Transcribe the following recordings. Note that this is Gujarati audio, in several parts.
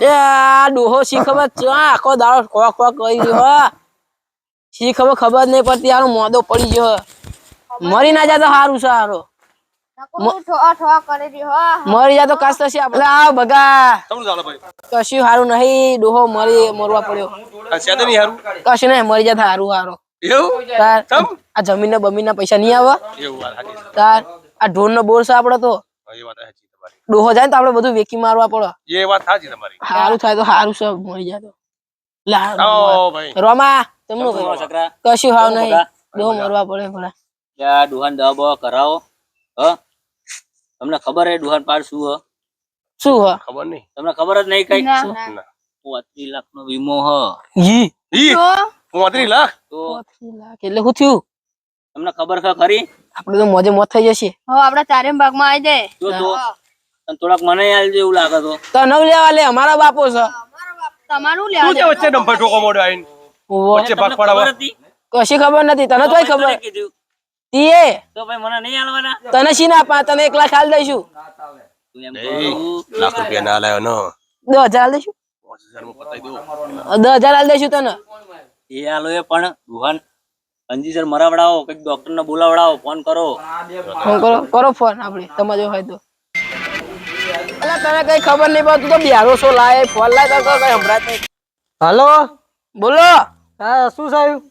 એ આ ડોહો શી ખબર? આખો દાડો ખોક ખોક કરી રહ્યો શી ખબર ખબર નહીં પડતી આનો મોદો પડી ગયો મરી ના જાય તો સારું છે હારો. નકરું ઠો ઠો કરી રહ્યો હો. મરી જાય તો કશ થશે આપડે આ બગા. તમને ચાલે ભાઈ? કશું સારું નહીં ડોહો મરી મરવા પડ્યો. કશું નહીં મરી જાય તો સારું હારો. એવું? તાર તમ આ જમીન ના બમીન ના પૈસા નહીં આવે. તાર આ ઢોર નો બોર છે આપડે તો. હા, એ વાત સાચી તમારી. ડોહો જાય ને તો આપડે બધું વેકી મારવા પડે. એ વાત સાચી તમારી. સારું થાય તો સારું છે મરી જાય તો. રોમા તમનું કશું હાવ નહીં. ડોહો મરવા પડે ભલા. ત્યાં ડુહાન દવા બવા કરાવો. હ? તમને ખબર હે ડુહાન પાર શું હ? શું હ? ખબર નહીં. તમને ખબર જ નહીં કઈ? ના, શું? ના. પોત્રીસ લાખ નો વીમો હ. ઈ? ઈ? તો? પોત્રીસ લાખ? તો? એટલે શું થયું? તમને ખબર છે ખરી? આપણે તો મોજે મોત થઈ જશે. હો આપડા ચારે ભાગમાં આવી જાય. જો તો. તને થોડાક મને આલજો એવું લાગે તો. તો નવ લેવા લે અમારા બાપો છે. તમારું લેવા તું છે વચ્ચે ડંફર ઠોકો મોડો આવીને? વચ્ચે ભાગ ખબર કશી ખબર નથી તને તોય ખબર. કીધું. તીએ. તો ભાઈ મને નહીં આલવાના? તને શી ના પા તને એક લાખ હાલ દઈશું. તું એમ કહું. લાખ રૂપિયા ના લાયો નો દસ હજાર હાલ દઈશું. દસ હજાર હાલ દઈશું તને. એ આલો એ પણ ડુહાન અંજીસર મરાવડાવો કંઈક ડોક્ટર ને બોલાવડાવો ફોન કરો. ફોન કરો કરો ફોન આપણે તમારે હોય તો. અલા તને કઈ ખબર નહીં પડતું તો બિહારો શો લાય ફોન લાય તો કઈ નહીં. હાલો? બોલો. હા શું થયું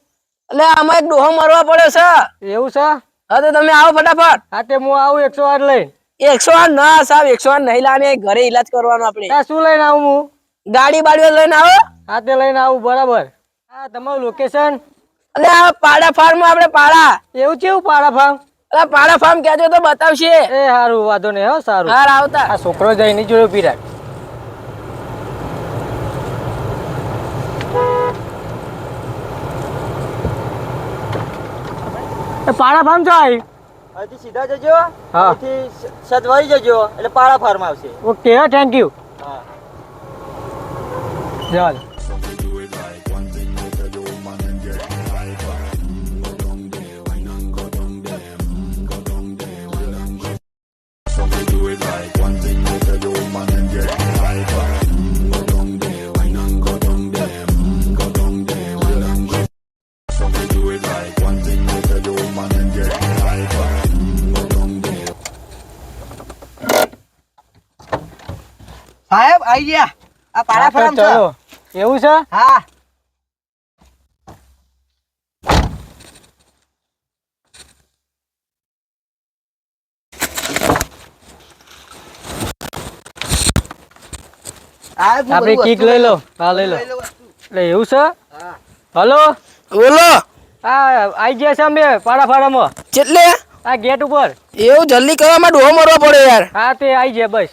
એટલે આમાં એક ડોહો મરવા પડ્યો છે. એવું છે? હા તો તમે આવો ફટાફટ. હા તે હું આવું એકસો આઠ લઈને એકસો આઠ ના સાહેબ એકસો આઠ નહીં લાવીને ઘરે ઈલાજ કરવાનો આપણે. હા શું લઈને આવું હું? ગાડી બાડીઓ લઈને આવો. હા તે લઈને આવું બરાબર. હા તમારું લોકેશન એટલે આ પાડા ફાર્મ આપણે પાડા એવું કેવું પાડા ફાર્મ એટલે પાડા ફાર્મ કહેજો તો બતાવશે. એ સારું વાંધો નહીં હો સારું. હાર આવતા. આ છોકરો જઈને જોયો પીરાટ પાડા ફાર્મ છે આવી અહીંથી સીધા જજો હા. અહીંથી સજવાઈ જજો એટલે પાડા ફાર્મ આવશે. ઓકે હા થેન્ક યુ હા. ચાલ. સાહેબ આવી ગયા. આ પાડા ફરામ છે. ચલો. એવું છે? હા. સાહેબ, હું આપણી બધું કીક લઈ લો. હા લઈ લો. એટલે એવું છે? હલો? બોલો. હા આવી ગયા છે અમે પાડા ફાર્મમાં. કેટલે આ ગેટ ઉપર. એવું જલ્દી કરવામાં ડોહો મરવા પડે યાર. હા તે આવી જાય બસ.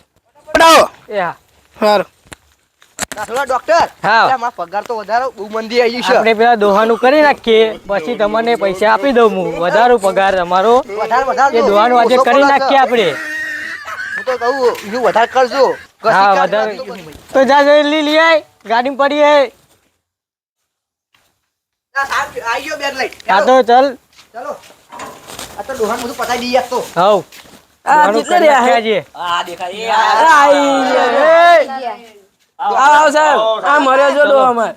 પટાવો એ હા. સારું ડોક્ટર? હા. પગાર તો વધારો બહુ મંદી આવી ગયું આપણે પેલા દોહાનું કરી નાખીએ પછી તમને પૈસા આપી દઉં હું. વધારું પગાર તમારો છે વધારે વધારે એ દોહાનું આજે કરી નાખીએ આપણે. હું તો કહું બીજું વધારે કરજો. હા વધારે. તો જા જઈ લઈ લઈ આય. ગાડી પડી હે ના, સાહેબ, આવી ગયો બેન લઈ હા તો ચાલ. ચાલો. આ તો ડોહાન બધું પતાઈ દઈએ તો. હવ આ દોહાનું કેટલે રહ્યા નાખ્યા છે છે. આ દેખાય એ આ આ. આઈ ગયા. એ, આવો. આવો સાહેબ. આ મર્યો જો ડોહો અમાર.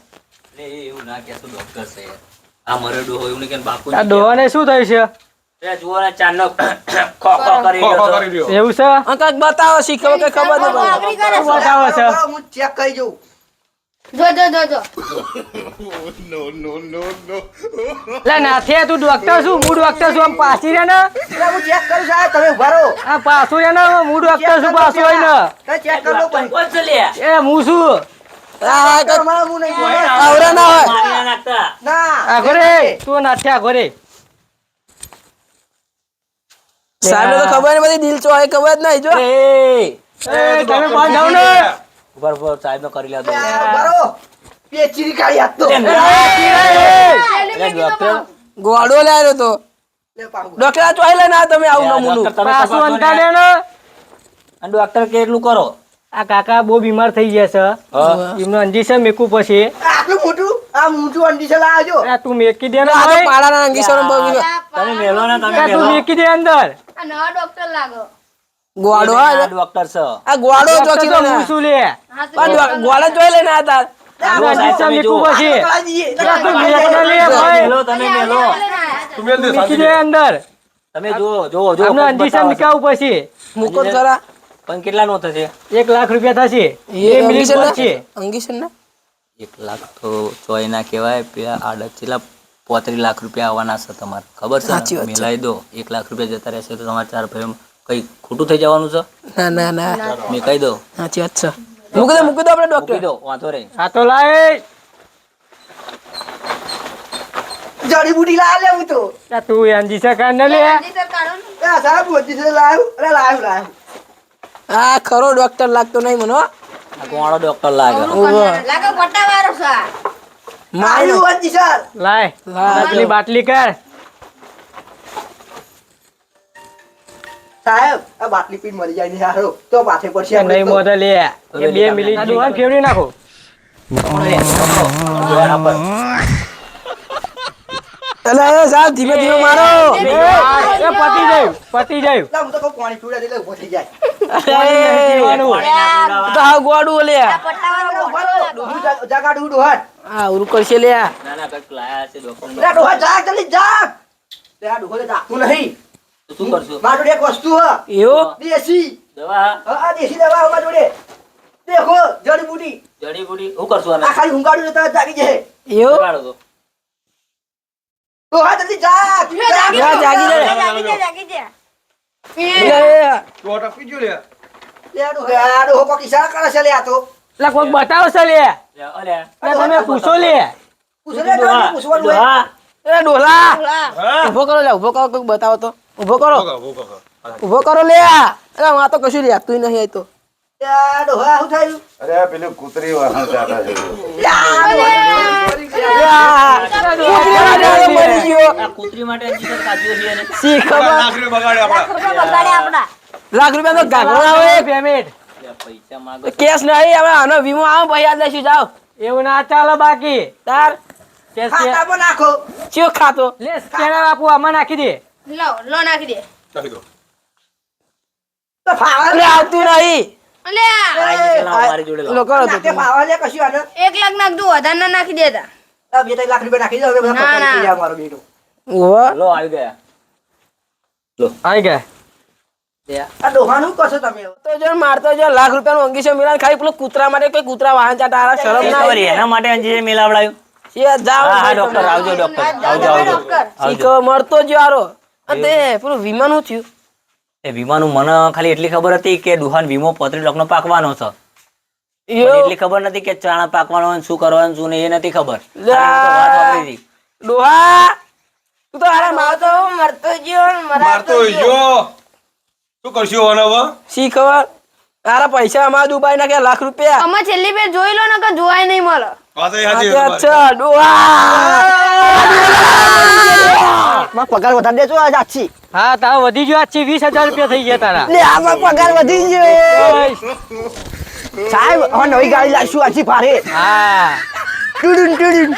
લે, એવું ના કહેતો ડોક્ટર છે. આ મરે ડોહો એવું કે બાપુ આ દોહાને શું થયું છે? એ જુઓ ને ચાંદનો ખો ખો કરી રહ્યો એવું છે? કંઈક બતાવો શી ખબર ખબર પડે. આગળ બતાવે છે? હું ચેક કરી જોઉં. જો જો જો જો. લે નાથે તું ડોક્ટર છું હું ડોક્ટર છું આમ પાછી રે ને. એટલે હું ચેક કરું સાહેબ તમે ઊભા રહો. આ પાછું રે ને હું ડોક્ટર છું પાછું હોય ને તો ચેક કરી લો પછી કોણ છે લે? એ હું છું. આ કંઈક તમારે હું નહીં જોડે. આવરા ના હોય. ના નાખતા. ના. આગો રે તું નાથે આગો સાહેબ તો ખબર બધી દિલ ચો ખબર જ નહીં જો. એ એ તમે જાવ ને. ઉપર ઉપર સાહેબ નો કરી લેતો કાઢી આપતો એટલે ડોક્ટર તો ડોક્ટર આ ચોઈ લઈને આવો તમે આવું નમૂનું. પાછું અંતા દે ને. અને ડોક્ટર કેટલું કરો. આ કાકા બહુ બીમાર થઈ ગયા છે. એમનું અંજીશન મેકવું પછી આટલું મોટું? આ મોટું અંડીસર લાવજો તું મેકી દે ને તો. પાડાના અંગીસરો તમે મેલો ને તમે તું મેકી દે અંદર. આ નવા ડોક્ટર લાગો. હા ડોક્ટર છે. આ ચોકી તો હું શું લે. જોઈ લે ભાઈ. કેટલા નો થશે? એક લાખ રૂપિયા થશે. એક લાખ તો ચોય ના કહેવાય પેલા આડત છેલ્લા પોત્રીસ લાખ રૂપિયા આવવાના છે તમારે. ખબર છે? મિલાઈ દો. એક લાખ રૂપિયા જતા રહેશે તો તમારે ચાર ભાઈઓ કઈ ખોટું થઈ જવાનું છે? ના ના ના. મેં કહી દો સાચી વાત છે. મૂકી દો મૂકી દો આપણે મૂકી ડોક્ટર દો વાંધો રે આ તો લાય જડીબુટી લાયા લે હું તો. આ તું અંજીસા કાઢ ને લે. એનજી સર કાઢો ને. એ સાહેબ મોદી છે લાવ્યું અરે લાવ લાવ આ ખરો ડોક્ટર લાગતો નહીં મને હો. આ કોણો ડોક્ટર લાગે. લાગે કરનાર. લાગે છે. આ. મારી અંજી સર. લાય લાય. બાટલી બાટલી કર. સાહેબ આ બાટલી પીન મરી જાય ને હારો. તો પાછે પડશે નહીં. મોઢે લે. એ બે મિલી દુવાન નાખો. સાહેબ ધીમે ધીમે મારો. એ પતી જાય પતી જાય હું તો પાણી પીવડાવી દે એટલે થઈ જાય. તો હા ગોડું લે. જગાડું ડોહાટ. આ ઉરું કરશે લે. ના ના કંઈક લાયા છે ડોક્ટર લે, ડોહા જાગ જલ્દી જાગ લે, આ ડોહો લે નહીં. શું કરશો? મારા જોડે એક વસ્તુ હ. એવું? દેશી. દવા? હા, દેશી દવા અમારા જોડે. દેખો જડીબુટી. જડીબુટી. શું કરશો આને? આ ખાલી ઊંઘાડું તો જાગી જાય એવું? લગાડો તો. ડોહા જલ્દી જાગ. જાગ. જા, જાગી જા. જાગી જા, જાગી જા. લે, લે, આ ડોહો આ ડોહો કોક કરે છે લે આ તો. એટલે કોઈક બતાવશે લે. લે, તમે પૂછો લે. પૂછો લે પૂછવાનું હોય. દવા એ ડોલા. ઊભો કરો લે ઊભો કરો કોઈક બતાવો તો. ઊભો કરો. ઊભો કરો લે અરે હું આ તો કશું નહીં આ તો લે, આ ડોહા શું થયું? અરે પેલું કૂતરી વાહન ચાલે છે. લે, આ ડોહા મરી ગયો. આ કૂતરી માટે અંજીસર કાઢ્યો છે એને શી ખબર લાખ રૂપિયા તો ગાગરો આવે પેમેન્ટ કેસ નહીં હવે આનો વીમો આવો પછી યાદ લઈશું જાઓ. એવું ના ચાલે બાકી. તાર. નાખો. ચિયો ખાતો. લે સ્કેનર આપું આમાં નાખી દે. લો, લો નાખી દે. નાખી દો. તો ફાવા આવતું નહીં. અલ્યા, આ. અંજીસર લાવો, મારી જોડે લાવો. લો કરો તો. નાખે ફાવા લે કશું આને એક લાખ નાખજો વધારે ના નાખી દેતા. બે ત્રણ લાખ રૂપિયા નાખી દો ના, ના. મારો બેટો. લો આવી ગયા. આવી ગયા. આ ડોહાનું કરશો તમે. હવે? તો જો મારતો જો લાખ રૂપિયાનું અંગીશો મિલાન ખાલી પેલો કૂતરા માટે કોઈ કૂતરા વાહન ચાટા શરમ ના એના માટે અંજીસર મેલાવડાયું છે જાઓ હા હા ભાઈ ડોક્ટર આવજો ડોક્ટર આવજો આવજો. શીખો મળતો જ આરો અને પૂરું પેલું નું થયું? એ વીમાનું મને ખાલી એટલી ખબર હતી કે દુહાન વીમો પોત્રીસ લાખનો પાકવાનો છે. એટલી ખબર નથી કે ચાણા પાકવાનો શું કરવાનું શું નહીં એ નથી ખબર. ડોહા તું તો આરામ મારતો મરતો ગયો મરતો ગયો. શું કરશું હવે શી ખબર? તારા પૈસા અમારા દુબાઈ નાખ્યા લાખ રૂપિયા? અમે છેલ્લી બે જોઈ લો ને કે જોવાય નહીં મળે. અચ્છા ડોહા મારો પગાર વધારી દેજો આજ આછી. હા તારા વધી ગયો આછી વીસ હજાર રૂપિયા થઈ ગયા તારા. લે આ પગાર વધી ગયો સાહેબ હવે નવી ગાડી લાવીશું આજથી ભારે. હા. ટુડુન ટુડુન.